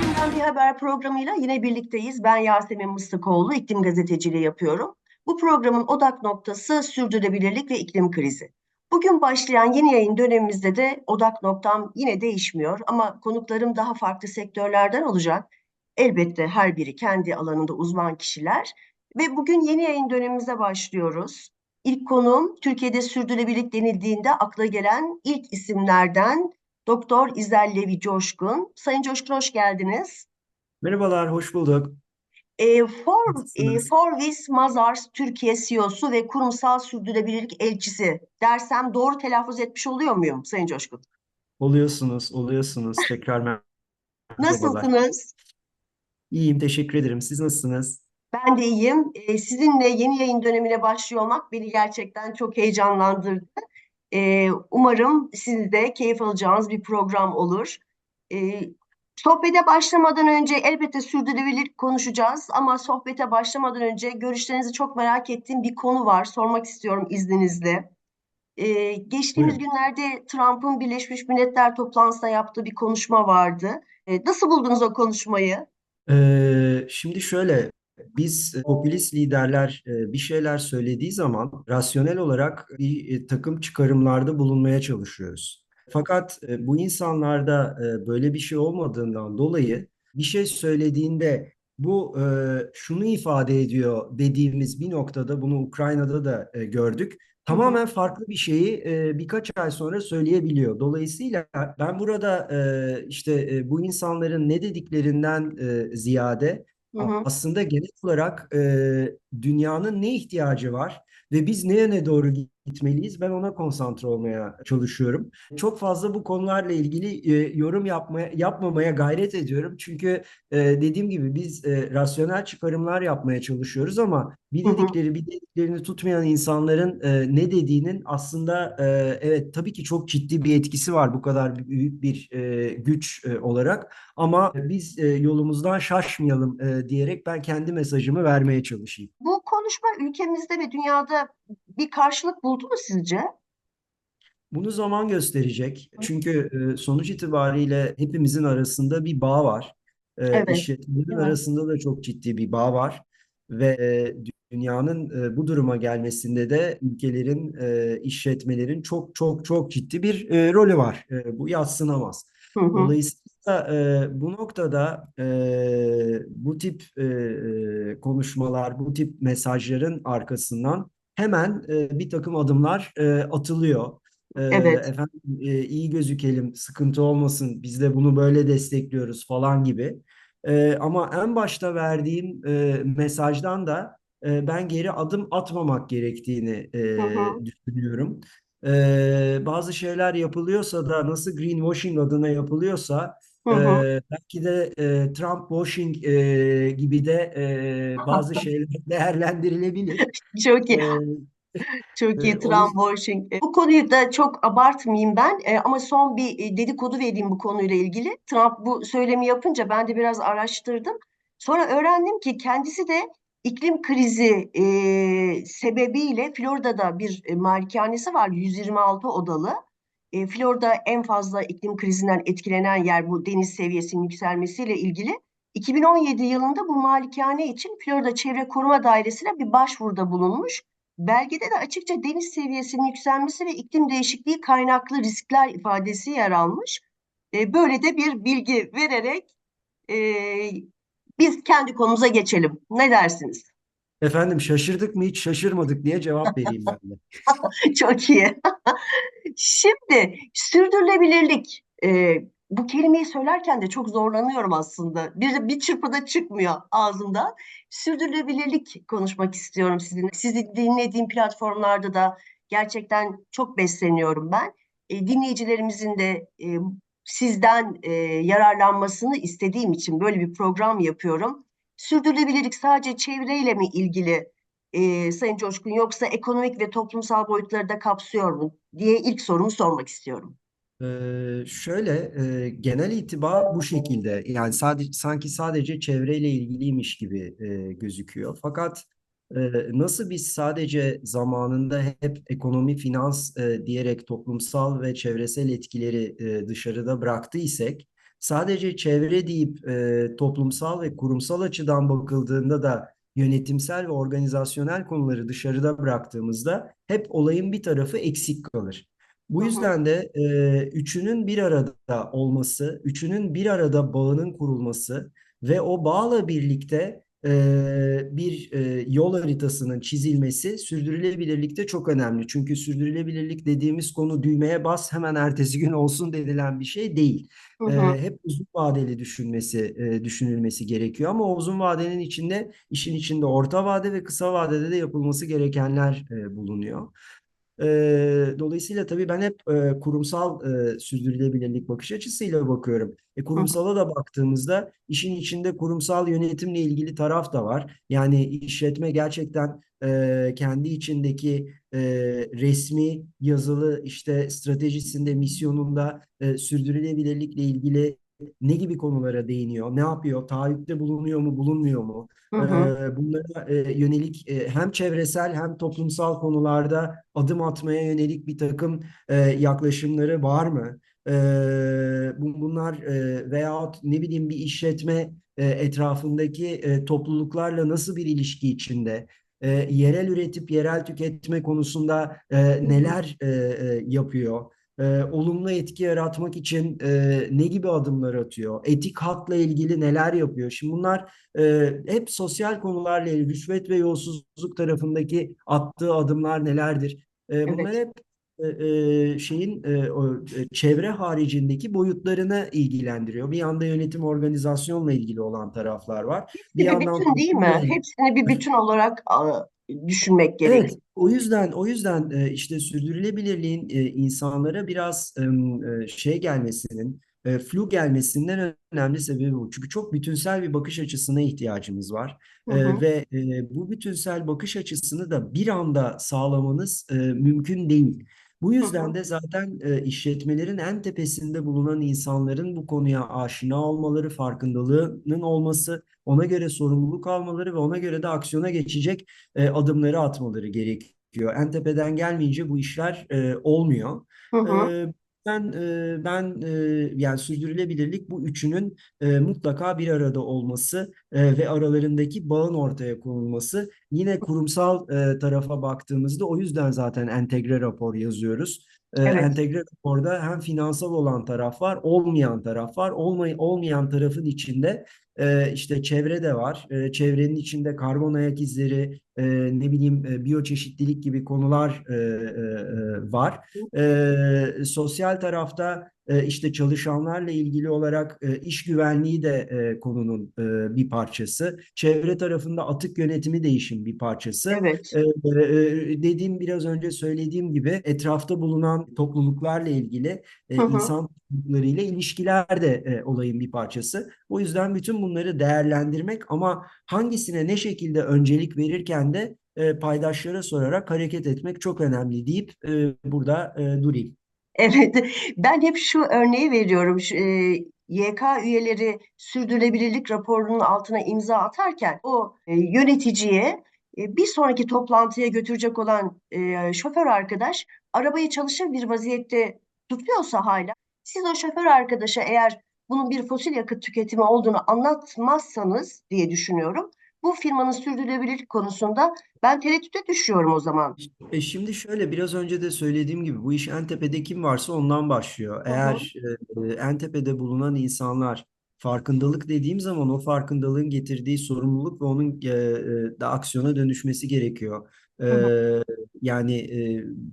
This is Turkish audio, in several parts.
Günden bir haber programıyla yine birlikteyiz. Ben Yasemin Mıstıkoğlu, iklim gazeteciliği yapıyorum. Bu programın odak noktası sürdürülebilirlik ve iklim krizi. Bugün başlayan yeni yayın dönemimizde de odak noktam yine değişmiyor ama konuklarım daha farklı sektörlerden olacak. Elbette her biri kendi alanında uzman kişiler ve bugün yeni yayın dönemimize başlıyoruz. İlk konuğum Türkiye'de sürdürülebilirlik denildiğinde akla gelen ilk isimlerden Doktor İzel Levi Coşkun. Sayın Coşkun hoş geldiniz. Merhabalar, hoş bulduk. E, For, e? Forvis Mazars Türkiye CEO'su ve kurumsal sürdürülebilirlik elçisi dersem doğru telaffuz etmiş oluyor muyum Sayın Coşkun? Oluyorsunuz, oluyorsunuz. Tekrar merhabalar. Nasılsınız? İyiyim, teşekkür ederim. Siz nasılsınız? Ben de iyiyim. E, sizinle yeni yayın dönemine başlıyor olmak beni gerçekten çok heyecanlandırdı. E, umarım siz de keyif alacağınız bir program olur. E, sohbete başlamadan önce elbette sürdürülebilirlik konuşacağız ama sohbete başlamadan önce görüşlerinizi çok merak ettiğim bir konu var. Sormak istiyorum izninizle. E, geçtiğimiz Buyurun. günlerde Trump'ın Birleşmiş Milletler toplantısında yaptığı bir konuşma vardı. E, nasıl buldunuz o konuşmayı? Ee, şimdi şöyle, biz e, popülist liderler e, bir şeyler söylediği zaman rasyonel olarak bir e, takım çıkarımlarda bulunmaya çalışıyoruz. Fakat bu insanlarda böyle bir şey olmadığından dolayı bir şey söylediğinde bu şunu ifade ediyor dediğimiz bir noktada bunu Ukrayna'da da gördük. Tamamen farklı bir şeyi birkaç ay sonra söyleyebiliyor. Dolayısıyla ben burada işte bu insanların ne dediklerinden ziyade Hı hı. aslında genel olarak e, dünyanın ne ihtiyacı var ve biz neye yöne doğru gitmeliyiz? Ben ona konsantre olmaya çalışıyorum. Çok fazla bu konularla ilgili e, yorum yapmaya yapmamaya gayret ediyorum. Çünkü e, dediğim gibi biz e, rasyonel çıkarımlar yapmaya çalışıyoruz ama bir dedikleri bir dediklerini tutmayan insanların e, ne dediğinin aslında e, evet tabii ki çok ciddi bir etkisi var bu kadar büyük bir e, güç e, olarak ama biz e, yolumuzdan şaşmayalım e, diyerek ben kendi mesajımı vermeye çalışayım. Bu konuşma ülkemizde ve dünyada bir karşılık buldu mu sizce? Bunu zaman gösterecek. Çünkü e, sonuç itibariyle hepimizin arasında bir bağ var. E, Evet, işletmelerin mi? arasında da çok ciddi bir bağ var. Ve e, dünyanın bu duruma gelmesinde de ülkelerin, işletmelerin çok çok çok ciddi bir rolü var. Bu yadsınamaz. Hı hı. Dolayısıyla e, bu noktada e, bu tip e, konuşmalar, bu tip mesajların arkasından hemen e, bir takım adımlar e, atılıyor. E, Evet. efendim e, iyi gözükelim, sıkıntı olmasın, biz de bunu böyle destekliyoruz falan gibi. E, ama en başta verdiğim e, mesajdan da e, ben geri adım atmamak gerektiğini e, Hı hı. düşünüyorum. E, bazı şeyler yapılıyorsa da nasıl greenwashing adına yapılıyorsa Hı hı. e, belki de e, Trump washing e, gibi de e, bazı şeyler değerlendirilebilir. Çok iyi. E, Çok iyi Trump washing. E, Bu konuyu da çok abartmayayım ben E, ama son bir e, dedikodu vereyim bu konuyla ilgili. Trump bu söylemi yapınca ben de biraz araştırdım. Sonra öğrendim ki kendisi de iklim krizi e, sebebiyle Florida'da bir e, malikanesi var 126 odalı. E, Florida en fazla iklim krizinden etkilenen yer bu deniz seviyesinin yükselmesiyle ilgili. 2017 yılında bu malikane için Florida Çevre Koruma Dairesi'ne bir başvuruda bulunmuş. Belgede de açıkça deniz seviyesinin yükselmesi ve iklim değişikliği kaynaklı riskler ifadesi yer almış. E, böyle de bir bilgi vererek e, biz kendi konumuza geçelim. Ne dersiniz? Efendim şaşırdık mı hiç şaşırmadık diye cevap vereyim ben de. Çok iyi. Şimdi sürdürülebilirlik. e, bu kelimeyi söylerken de çok zorlanıyorum aslında. Bir, bir çırpıda çıkmıyor ağzımdan. Sürdürülebilirlik konuşmak istiyorum sizinle. Sizi dinlediğim platformlarda da gerçekten çok besleniyorum ben. E, dinleyicilerimizin de e, sizden e, yararlanmasını istediğim için böyle bir program yapıyorum. Sürdürülebilirlik sadece çevreyle mi ilgili e, Sayın Coşkun yoksa ekonomik ve toplumsal boyutları da kapsıyor mu diye ilk sorumu sormak istiyorum. Ee, şöyle e, genel itibar bu şekilde yani sadece sanki sadece çevreyle ilgiliymiş gibi e, gözüküyor. Fakat e, nasıl biz sadece zamanında hep ekonomi, finans e, diyerek toplumsal ve çevresel etkileri e, dışarıda bıraktıysak, sadece çevre deyip e, toplumsal ve kurumsal açıdan bakıldığında da yönetimsel ve organizasyonel konuları dışarıda bıraktığımızda hep olayın bir tarafı eksik kalır. Bu yüzden de e, üçünün bir arada olması, üçünün bir arada bağının kurulması ve o bağla birlikte bir yol haritasının çizilmesi sürdürülebilirlikte çok önemli. Çünkü sürdürülebilirlik dediğimiz konu düğmeye bas hemen ertesi gün olsun dedilen bir şey değil. hı hı, hep uzun vadeli düşünmesi, düşünülmesi gerekiyor ama o uzun vadenin içinde işin içinde orta vade ve kısa vadede de yapılması gerekenler bulunuyor. Ee, dolayısıyla tabii ben hep e, kurumsal e, sürdürülebilirlik bakış açısıyla bakıyorum. E, kurumsala da baktığımızda işin içinde kurumsal yönetimle ilgili taraf da var. Yani işletme gerçekten e, kendi içindeki e, resmi, yazılı işte stratejisinde, misyonunda e, sürdürülebilirlikle ilgili ne gibi konulara değiniyor, ne yapıyor, taahhütte bulunuyor mu, bulunmuyor mu? hı hı. bunlara e, yönelik e, hem çevresel hem toplumsal konularda adım atmaya yönelik bir takım e, yaklaşımları var mı? Bu- bunlar e, veyahut ne bileyim bir işletme e, etrafındaki e, topluluklarla nasıl bir ilişki içinde? E, yerel üretip yerel tüketme konusunda e, neler e, e, yapıyor? E, olumlu etki yaratmak için e, ne gibi adımlar atıyor? Etik hakla ilgili neler yapıyor? Şimdi bunlar e, hep sosyal konularla ilgili rüşvet ve yolsuzluk tarafındaki attığı adımlar nelerdir? E, bunlar Evet. hep e, e, şeyin e, o, çevre haricindeki boyutlarını ilgilendiriyor. Bir yanda yönetim organizasyonla ilgili olan taraflar var. Bir bir yandan bütün değil mi? Hepsini bir bütün olarak düşünmek Evet, gerekiyor. o yüzden o yüzden işte sürdürülebilirliğin insanlara biraz şey gelmesinin, flu gelmesinden önemli sebebi bu. Çünkü çok bütünsel bir bakış açısına ihtiyacımız var. Hı hı, ve bu bütünsel bakış açısını da bir anda sağlamanız mümkün değil. Bu yüzden de zaten e, işletmelerin en tepesinde bulunan insanların bu konuya aşina olmaları, farkındalığının olması, ona göre sorumluluk almaları ve ona göre de aksiyona geçecek e, adımları atmaları gerekiyor. En tepeden gelmeyince bu işler e, olmuyor. Hı hı. E, ben e, ben e, yani sürdürülebilirlik bu üçünün e, mutlaka bir arada olması e, ve aralarındaki bağın ortaya konulması. Yine kurumsal e, tarafa baktığımızda o yüzden zaten entegre rapor yazıyoruz. E, Evet. entegre raporda hem finansal olan taraf var, olmayan taraf var. Olmay olmayan tarafın içinde e, işte çevre de var. E, çevrenin içinde karbon ayak izleri, e, ne bileyim e, biyoçeşitlilik gibi konular e, e, e, var. E, sosyal tarafta işte çalışanlarla ilgili olarak e, iş güvenliği de e, konunun e, bir parçası. Çevre tarafında atık yönetimi de işin bir parçası. Evet. E, e, dediğim biraz önce söylediğim gibi etrafta bulunan topluluklarla ilgili Hı e, hı. insan topluluklarıyla ilişkiler de e, olayın bir parçası. O yüzden bütün bunları değerlendirmek ama hangisine ne şekilde öncelik verirken de e, paydaşlara sorarak hareket etmek çok önemli deyip e, burada e, durayım. Evet, ben hep şu örneği veriyorum. Şu, e, YK üyeleri sürdürülebilirlik raporunun altına imza atarken o e, yöneticiye e, bir sonraki toplantıya götürecek olan e, şoför arkadaş arabayı çalışır bir vaziyette tutuyorsa hala siz o şoför arkadaşa eğer bunun bir fosil yakıt tüketimi olduğunu anlatmazsanız diye düşünüyorum. Bu firmanın sürdürülebilirlik konusunda ben tereddüte düşüyorum o zaman. E şimdi şöyle biraz önce de söylediğim gibi bu iş en tepede kim varsa ondan başlıyor. Hı hı, Eğer e, en tepede bulunan insanlar farkındalık dediğim zaman o farkındalığın getirdiği sorumluluk ve onun e, e, da aksiyona dönüşmesi gerekiyor. E, hı hı, yani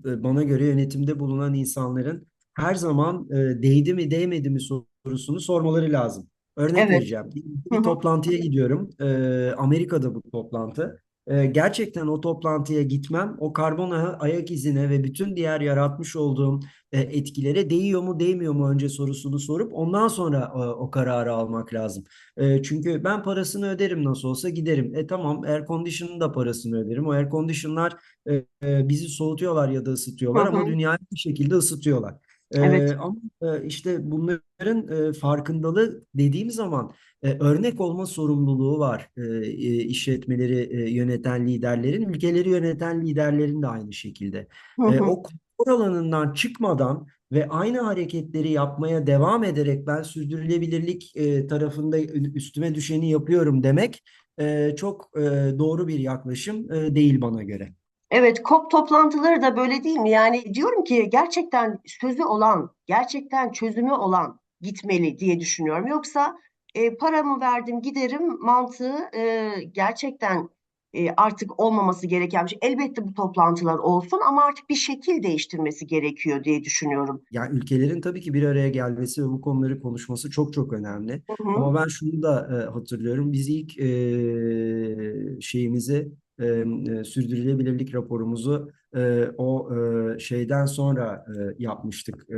e, bana göre yönetimde bulunan insanların her zaman e, değdi mi değmedi mi sorusunu sormaları lazım. Örnek evet. vereceğim. Hı Bir hı, toplantıya gidiyorum. E, Amerika'da bu toplantı. Ee, gerçekten o toplantıya gitmem, o karbon a- ayak izine ve bütün diğer yaratmış olduğum e, etkilere değiyor mu değmiyor mu önce sorusunu sorup ondan sonra e, o kararı almak lazım. E, çünkü ben parasını öderim nasıl olsa giderim. E tamam air condition'ın da parasını öderim. O air condition'lar e, e, bizi soğutuyorlar ya da hı ısıtıyorlar ama hı, dünyayı bir şekilde ısıtıyorlar. Evet. ama e, işte bunların e, farkındalığı dediğim zaman e, örnek olma sorumluluğu var e, işletmeleri e, yöneten liderlerin, ülkeleri yöneten liderlerin de aynı şekilde. Hı E, o konfor alanından çıkmadan ve aynı hareketleri yapmaya devam ederek ben sürdürülebilirlik e, tarafında üstüme düşeni yapıyorum demek e, çok e, doğru bir yaklaşım e, değil bana göre. Evet, COP toplantıları da böyle değil mi? Yani diyorum ki gerçekten sözü olan, gerçekten çözümü olan gitmeli diye düşünüyorum. Yoksa e, paramı verdim giderim mantığı e, gerçekten e, artık olmaması gereken bir şey. Elbette bu toplantılar olsun ama artık bir şekil değiştirmesi gerekiyor diye düşünüyorum. Yani ülkelerin tabii ki bir araya gelmesi ve bu konuları konuşması çok çok önemli. Hı hı. Ama ben şunu da e, hatırlıyorum. Biz ilk e, şeyimizi e, sürdürülebilirlik raporumuzu e, o e, şeyden sonra e, yapmıştık. E,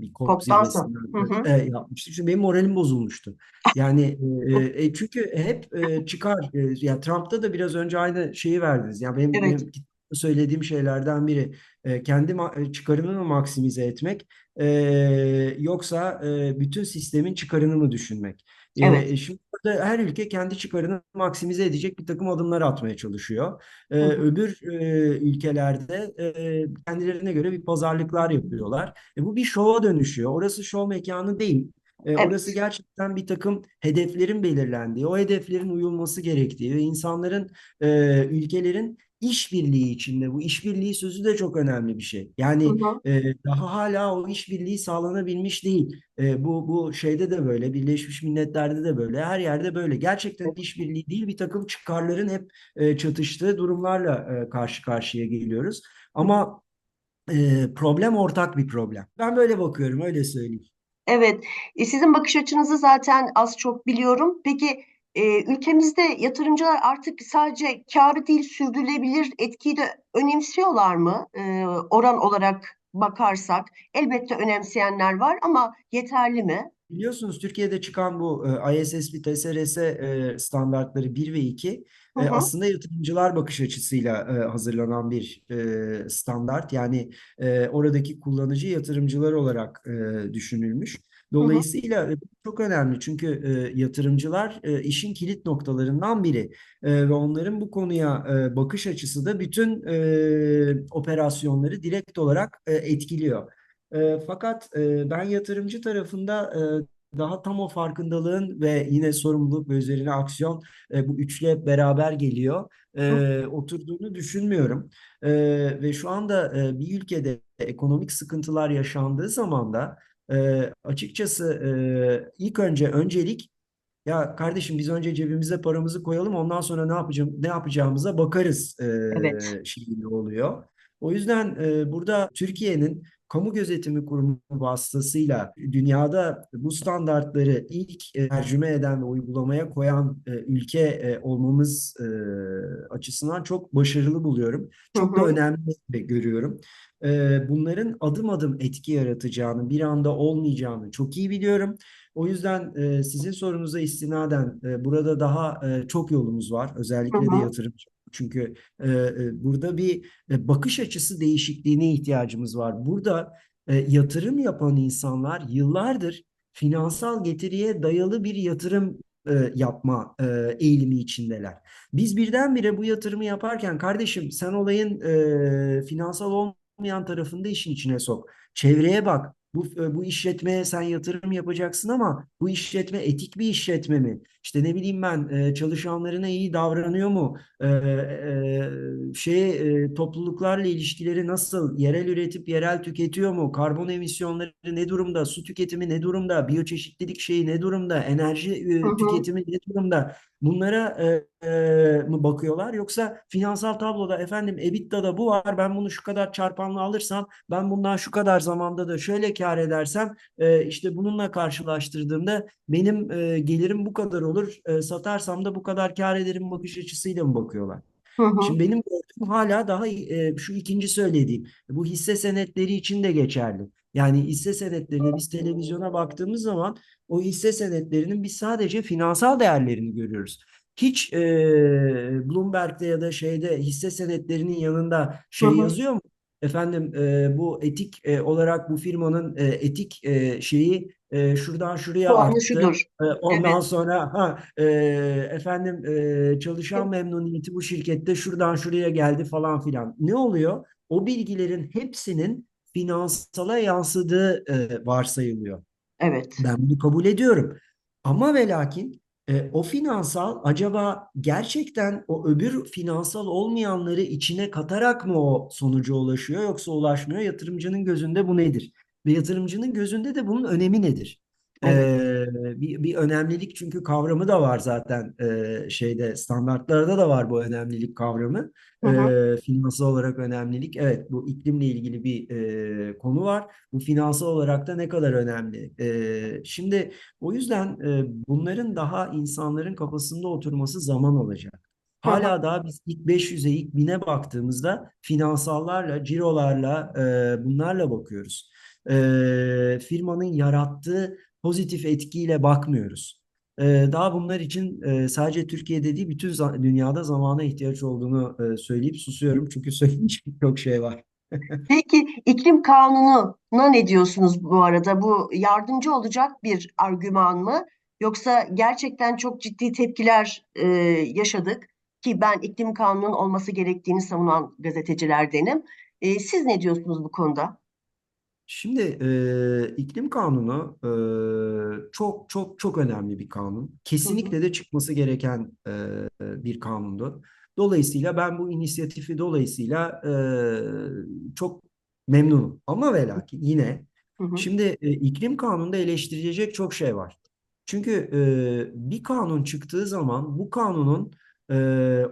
bir COP zirvesinden e, yapmıştık. Çünkü benim moralim bozulmuştu. Yani e, e, çünkü hep e, çıkar. E, ya Trump'ta da biraz önce aynı şeyi verdiniz. Yani benim, Evet. benim söylediğim şeylerden biri e, kendi çıkarını mı maksimize etmek e, yoksa e, bütün sistemin çıkarını mı düşünmek? Evet. E, şimdi burada her ülke kendi çıkarını maksimize edecek bir takım adımlar atmaya çalışıyor. E, Hı hı. öbür e, ülkelerde e, kendilerine göre bir pazarlıklar yapıyorlar. E, bu bir şova dönüşüyor. Orası şov mekanı değil. E, orası Evet. gerçekten bir takım hedeflerin belirlendiği, o hedeflerin uyulması gerektiği ve insanların, e, ülkelerin işbirliği içinde. Bu işbirliği sözü de çok önemli bir şey. Hı Yani hı. e, daha hala o işbirliği sağlanabilmiş değil. E, bu bu şeyde de böyle, Birleşmiş Milletler'de de böyle, her yerde böyle. Gerçekten işbirliği değil, bir takım çıkarların hep e, çatıştığı durumlarla e, karşı karşıya geliyoruz. Hı hı. Ama e, problem ortak bir problem. Ben böyle bakıyorum, öyle söyleyeyim. Evet, e, sizin bakış açınızı zaten az çok biliyorum. Peki e, ülkemizde yatırımcılar artık sadece kârı değil sürdürülebilir etkiyi de önemsiyorlar mı? E, oran olarak bakarsak elbette önemseyenler var ama yeterli mi? Biliyorsunuz Türkiye'de çıkan bu ISSB, TSRS standartları 1 ve 2 Hı hı, aslında yatırımcılar bakış açısıyla hazırlanan bir standart. Yani oradaki kullanıcı yatırımcılar olarak düşünülmüş. Dolayısıyla çok önemli çünkü e, yatırımcılar e, işin kilit noktalarından biri E, ve onların bu konuya e, bakış açısı da bütün e, operasyonları direkt olarak e, etkiliyor. E, fakat e, ben yatırımcı tarafında e, daha tam o farkındalığın ve yine sorumluluk ve üzerine aksiyon e, bu üçlü hep beraber geliyor. E, oturduğunu düşünmüyorum. E, ve şu anda e, bir ülkede ekonomik sıkıntılar yaşandığı zaman da e, açıkçası e, ilk önce öncelik ya kardeşim biz önce cebimize paramızı koyalım ondan sonra ne yapacağım ne yapacağımıza bakarız evet. e, şeyi oluyor. O yüzden e, burada Türkiye'nin Kamu Gözetimi Kurumu vasıtasıyla dünyada bu standartları ilk e, tercüme eden ve uygulamaya koyan e, ülke e, olmamız e, açısından çok başarılı buluyorum. Çok da önemli de görüyorum. E, bunların adım adım etki yaratacağını, bir anda olmayacağını çok iyi biliyorum. O yüzden e, sizin sorunuza istinaden e, burada daha e, çok yolumuz var. Özellikle de hı, yatırımcı. Çünkü e, e, burada bir e, bakış açısı değişikliğine ihtiyacımız var. Burada e, yatırım yapan insanlar yıllardır finansal getiriye dayalı bir yatırım e, yapma e, eğilimi içindeler. Biz birdenbire bu yatırımı yaparken kardeşim sen olayın e, finansal olmayan tarafını da işin içine sok. Çevreye bak. Bu, e, bu işletmeye sen yatırım yapacaksın ama bu işletme etik bir işletme mi? İşte ne bileyim ben e, çalışanlarına iyi davranıyor mu? E, e, şey e, topluluklarla ilişkileri nasıl? Yerel üretip yerel tüketiyor mu? Karbon emisyonları ne durumda? Su tüketimi ne durumda? Biyoçeşitlilik şeyi ne durumda? Enerji e, tüketimi ne durumda? Bunlara e, e, mı bakıyorlar? Yoksa finansal tabloda efendim EBITDA'da bu var. Ben bunu şu kadar çarpanlı alırsam ben bundan şu kadar zamanda da şöyle kar edersem e, işte bununla karşılaştırdığımda benim e, gelirim bu kadar olur. E, satarsam da bu kadar kar ederim bakış açısıyla mı bakıyorlar? hı hı, Şimdi benim gördüğüm hala daha e, şu ikinci söylediğim bu hisse senetleri için de geçerli. Yani hisse senetlerine biz televizyona baktığımız zaman o hisse senetlerinin biz sadece finansal değerlerini görüyoruz. Hiç e, Bloomberg'de ya da şeyde hisse senetlerinin yanında hı şey hı. yazıyor mu? efendim e, bu etik e, olarak bu firmanın e, etik e, şeyi e, şuradan şuraya Puanı arttı. şudur. E, ondan Evet, sonra ha e, efendim e, çalışan memnuniyeti bu şirkette şuradan şuraya geldi falan filan. Ne oluyor? O bilgilerin hepsinin finansala yansıdığı e, varsayılıyor. evet, Ben bunu kabul ediyorum. Ama ve lakin e, o finansal acaba gerçekten o öbür finansal olmayanları içine katarak mı o sonuca ulaşıyor yoksa ulaşmıyor? Yatırımcının gözünde bu nedir? Ve yatırımcının gözünde de bunun önemi nedir? evet. E, bir, bir önemlilik çünkü kavramı da var zaten e, şeyde standartlarda da var bu önemlilik kavramı. Hı hı, E, finansal olarak önemlilik. Evet bu iklimle ilgili bir e, konu var. Bu finansal olarak da ne kadar önemli. Ee, şimdi o yüzden e, bunların daha insanların kafasında oturması zaman hı, Hala daha biz ilk 500'e ilk 1000'e baktığımızda finansallarla, cirolarla, e, bunlarla bakıyoruz. E, firmanın yarattığı pozitif etkiyle bakmıyoruz. E, daha bunlar için e, sadece Türkiye'de değil bütün za- dünyada zamana ihtiyaç olduğunu e, söyleyip susuyorum. Çünkü söyleyecek çok şey var. Peki iklim kanununa ne diyorsunuz bu arada? Bu yardımcı olacak bir argüman mı? Yoksa gerçekten çok ciddi tepkiler e, yaşadık ki ben iklim kanunun olması gerektiğini savunan gazetecilerdenim. E, siz ne diyorsunuz bu konuda? Şimdi e, iklim kanunu e, çok çok çok önemli bir kanun. Kesinlikle de çıkması gereken e, bir kanundu. Dolayısıyla ben bu inisiyatifi dolayısıyla e, çok memnunum. Ama ve lakin yine hı hı, şimdi e, iklim kanununda eleştirilecek çok şey var. Çünkü e, bir kanun çıktığı zaman bu kanunun e,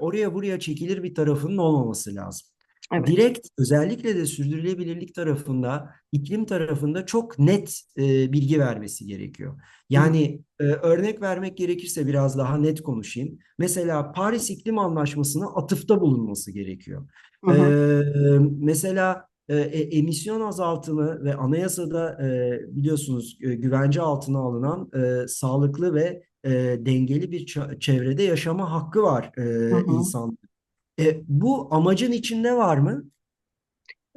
oraya buraya çekilir bir tarafının olmaması lazım evet. direkt özellikle de sürdürülebilirlik tarafında, iklim tarafında çok net e, bilgi vermesi gerekiyor. Yani e, örnek vermek gerekirse biraz daha net konuşayım. Mesela Paris İklim Anlaşması'na atıfta bulunması gerekiyor. hı E, mesela e, emisyon azaltımı ve anayasada e, biliyorsunuz e, güvence altına alınan e, sağlıklı ve e, dengeli bir çevrede yaşama hakkı var e, hı, insan. E, bu amacın içinde var mı?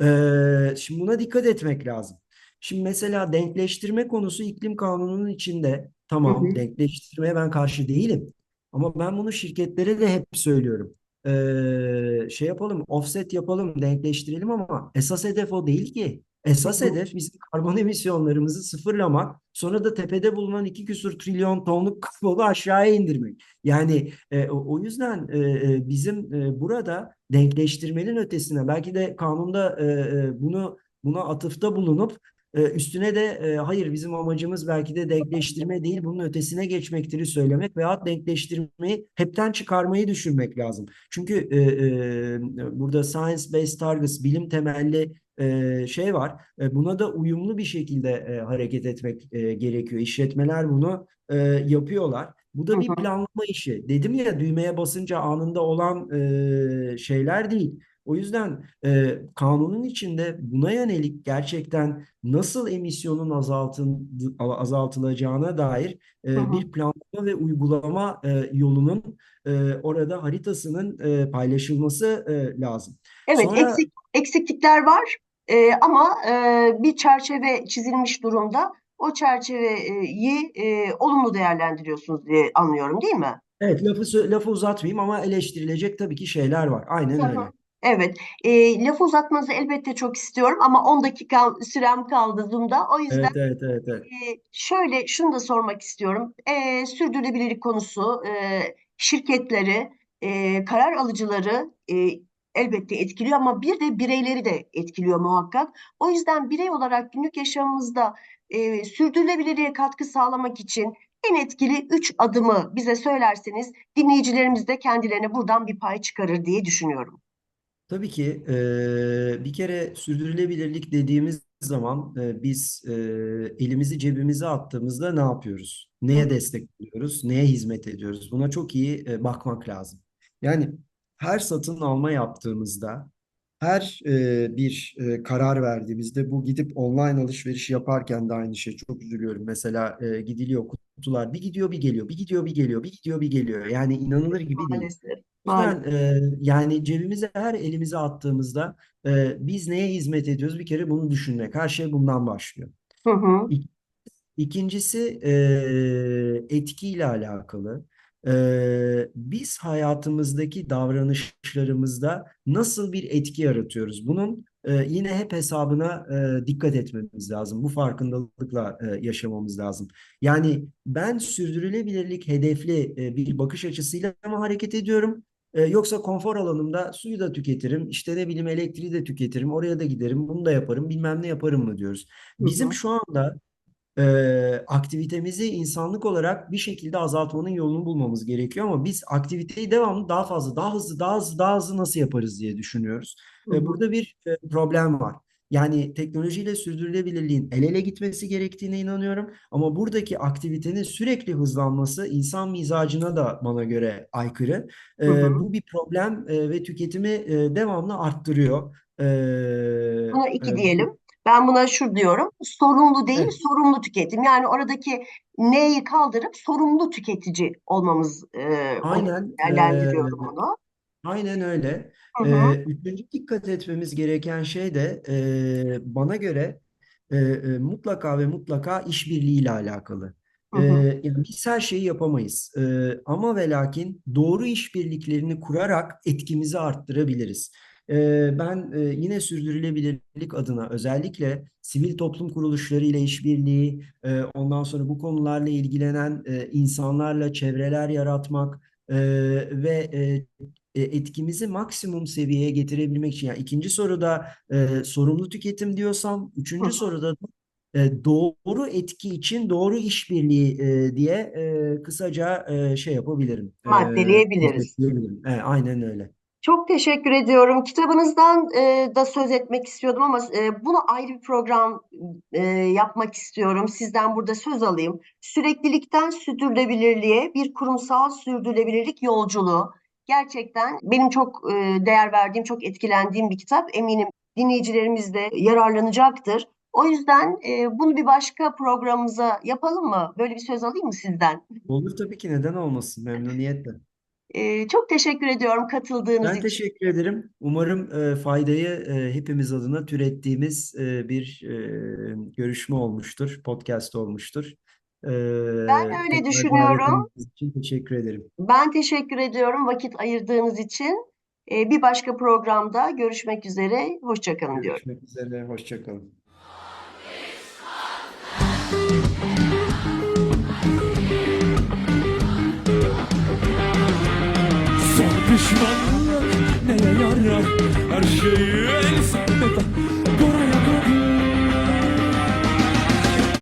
Ee, şimdi buna dikkat etmek lazım. Şimdi mesela denkleştirme konusu iklim kanununun içinde. hı Tamam, hı, denkleştirmeye ben karşı değilim. Ama ben bunu şirketlere de hep söylüyorum. Ee, şey yapalım, offset yapalım, denkleştirelim ama esas hedef o değil ki. hı Esas hı. hedef bizim karbon emisyonlarımızı sıfırlamak, sonra da tepede bulunan iki küsur trilyon tonluk karbonu aşağıya indirmek. Yani e, o yüzden e, e, bizim e, burada denkleştirmenin ötesine belki de kanunda e, e, bunu buna atıfta bulunup üstüne de e, hayır bizim amacımız belki de denkleştirme değil bunun ötesine geçmektir söylemek veyahut denkleştirmeyi hepten çıkarmayı düşünmek lazım. Çünkü e, e, burada science based targets bilim temelli şey var. Buna da uyumlu bir şekilde hareket etmek gerekiyor. İşletmeler bunu yapıyorlar. Bu da bir planlama işi. Dedim ya düğmeye basınca anında olan şeyler değil. O yüzden e, kanunun içinde buna yönelik gerçekten nasıl emisyonun azaltın, azaltılacağına dair e, bir planlama ve uygulama e, yolunun e, orada haritasının e, paylaşılması e, lazım. Evet, Sonra eksik eksiklikler var Ee, ama e, bir çerçeve çizilmiş durumda. O çerçeveyi e, olumlu değerlendiriyorsunuz diye anlıyorum, değil mi? evet lafı lafı uzatmayayım ama eleştirilecek tabii ki şeyler var. Aynen hı. öyle. Evet, e, lafı uzatmanızı elbette çok istiyorum ama 10 dakika sürem kaldı Zoom'da. O yüzden yüzden Evet evet evet evet. e, şöyle şunu da sormak istiyorum. E, sürdürülebilirlik konusu e, şirketleri, e, karar alıcıları e, elbette etkiliyor ama bir de bireyleri de etkiliyor muhakkak. O yüzden birey olarak günlük yaşamımızda e, sürdürülebilirliğe katkı sağlamak için en etkili üç adımı bize söylerseniz dinleyicilerimiz de kendilerine buradan bir pay çıkarır diye düşünüyorum. Tabii ki eee, bir kere sürdürülebilirlik dediğimiz zaman eee, biz eee, elimizi cebimize attığımızda ne yapıyoruz? Hı Neye destek oluyoruz? Neye hizmet ediyoruz? Buna çok iyi e, bakmak lazım. Yani her satın alma yaptığımızda, her e, bir e, karar verdiğimizde bu gidip online alışveriş yaparken de aynı şey. Çok üzülüyorum. Mesela e, gidiliyor kutular bir gidiyor bir geliyor, bir gidiyor bir geliyor, bir gidiyor bir geliyor. Yani inanılır gibi değil. maalesef. O yüzden e, yani cebimize her elimize attığımızda e, biz neye hizmet ediyoruz? Bir kere bunu düşünmek. Her şey bundan başlıyor. Hı hı. İk- İkincisi eee etkiyle alakalı. Eee, biz hayatımızdaki davranışlarımızda nasıl bir etki yaratıyoruz? Bunun eee, yine hep hesabına eee, dikkat etmemiz lazım. Bu farkındalıkla eee, yaşamamız lazım. Yani ben sürdürülebilirlik hedefli eee, bir bakış açısıyla mı hareket ediyorum? Eee, yoksa konfor alanımda suyu da tüketirim, işte ne bileyim elektriği de tüketirim, oraya da giderim, bunu da yaparım, bilmem ne yaparım mı diyoruz. Bizim şu anda e, aktivitemizi insanlık olarak bir şekilde azaltmanın yolunu bulmamız gerekiyor ama biz aktiviteyi devamlı daha fazla, daha hızlı, daha hızlı, daha hızlı nasıl yaparız diye düşünüyoruz. E, burada bir e, problem var. Yani teknolojiyle sürdürülebilirliğin el ele gitmesi gerektiğine inanıyorum ama buradaki aktivitenin sürekli hızlanması insan mizacına da bana göre aykırı. Hı hı. E, bu bir problem e, ve tüketimi e, devamlı arttırıyor. E, Buna iki e, diyelim. Ben buna şu diyorum. Sorumlu değil, evet. sorumlu tüketim. Yani oradaki neyi kaldırıp sorumlu tüketici olmamız e, Aynen, değerlendiriyorum e, bunu. Aynen öyle. Hı hı. E, üçüncü dikkat etmemiz gereken şey de e, bana göre e, e, mutlaka ve mutlaka işbirliğiyle alakalı. Hı E, hı. yani biz her şeyi yapamayız. E, ama ve lakin doğru işbirliklerini kurarak etkimizi arttırabiliriz. E, ben e, yine sürdürülebilirlik adına özellikle sivil toplum kuruluşları ile işbirliği, e, ondan sonra bu konularla ilgilenen e, insanlarla çevreler yaratmak e, ve e, e, etkimizi maksimum seviyeye getirebilmek için. Yani ikinci soruda e, sorumlu tüketim diyorsam, üçüncü hı. soruda da e, doğru etki için doğru işbirliği e, diye e, kısaca e, şey yapabilirim. E, Maddeleyebiliriz. özetleyebilirim. E, aynen öyle. Çok teşekkür ediyorum. Kitabınızdan e, da söz etmek istiyordum ama e, bunu ayrı bir program e, yapmak istiyorum. Sizden burada söz alayım. Süreklilikten sürdürülebilirliğe bir kurumsal sürdürülebilirlik yolculuğu. Gerçekten benim çok e, değer verdiğim, çok etkilendiğim bir kitap. Eminim dinleyicilerimiz de yararlanacaktır. O yüzden e, bunu bir başka programımıza yapalım mı? Böyle bir söz alayım mı sizden? Olur tabii ki neden olmasın memnuniyetle. E, çok teşekkür ediyorum katıldığınız Ben için. teşekkür ederim. Umarım e, faydayı e, hepimiz adına türettiğimiz e, bir e, görüşme olmuştur, podcast olmuştur. E, Ben öyle düşünüyorum. için teşekkür ederim. Ben teşekkür ediyorum vakit ayırdığınız için. Ee, bir başka programda görüşmek üzere. Hoşça kalın diyorum. Görüşmek üzere, hoşça kalın. Son pişmanlık neye yarar Her şeyi